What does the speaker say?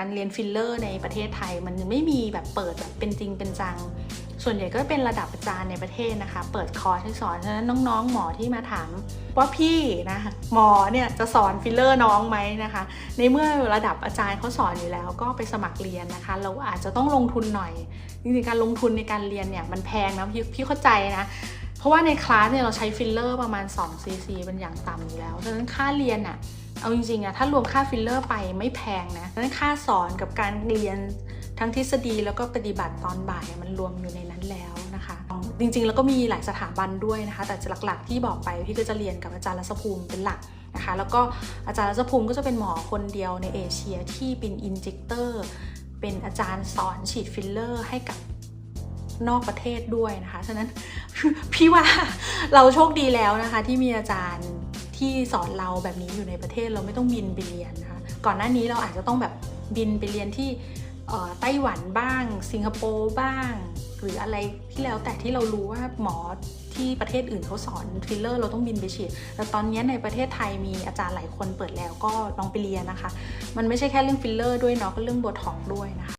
การเรียนฟิลเลอร์ในประเทศไทยมันไม่มีแบบเปิดแบบเป็นจริงเป็นจัง ส่วนใหญ่ก็เป็นระดับอาจารย์ในประเทศนะคะ เปิดคอร์สให้สอน ฉะนั้นน้องๆ หมอที่มาถามว่าพี่นะคะหมอเนี่ยจะสอนฟิลเลอร์น้องไหมนะคะ ในเมื่อระดับอาจารย์เขาสอนอยู่แล้วก็ไปสมัครเรียนนะคะ เราอาจจะต้องลงทุนหน่อย จริงๆ การลงทุนในการเรียนเนี่ยมันแพงนะพี่พี่เข้าใจนะเพราะว่าในคลาสเนี่ยเราใช้ฟิลเลอร์ประมาณ2 cc เป็นอย่างต่ำอยู่แล้ว ฉะนั้นค่าเรียนอะ เอาจริงๆอะถ้ารวมค่าฟิลเลอร์ไปไม่แพงนะฉะนั้นค่าสอนกับการเรียนทั้งทฤษฎีแล้วก็ปฏิบัติตอนบ่ายมันรวมอยู่ในนั้นแล้วนะคะ จริงๆ แล้วก็มีหลายสถาบันด้วยนะคะ แต่หลักๆที่บอกไปพี่ก็จะเรียนกับอาจารย์รัศภูมิเป็นหลักนะคะ แล้วก็อาจารย์รัศภูมิก็จะเป็นหมอคนเดียวในเอเชียที่เป็นอินเจคเตอร์เป็นอาจารย์สอนฉีดฟิลเลอร์ให้กับนอกประเทศด้วยนะคะ ฉะนั้นพี่ว่าเราโชคดีแล้วนะคะที่มีอาจารย์ ที่สอนเราแบบนี้อยู่ในประเทศเราไม่ต้องบินไปเรียนนะคะก่อนหน้านี้เราอาจจะต้องแบบบินไปเรียนที่ไต้หวันบ้าง สิงคโปร์บ้าง หรืออะไรที่แล้วแต่ที่เรารู้ว่าหมอที่ประเทศอื่นเขาสอนฟิลเลอร์เราต้องบินไปฉีดแต่ตอนนี้ในประเทศไทยมีอาจารย์หลายคนเปิดแล้วก็ลองไปเรียนนะคะ มันไม่ใช่แค่เรื่องฟิลเลอร์ด้วยเนาะก็เรื่องบท็อกด้วยนะคะ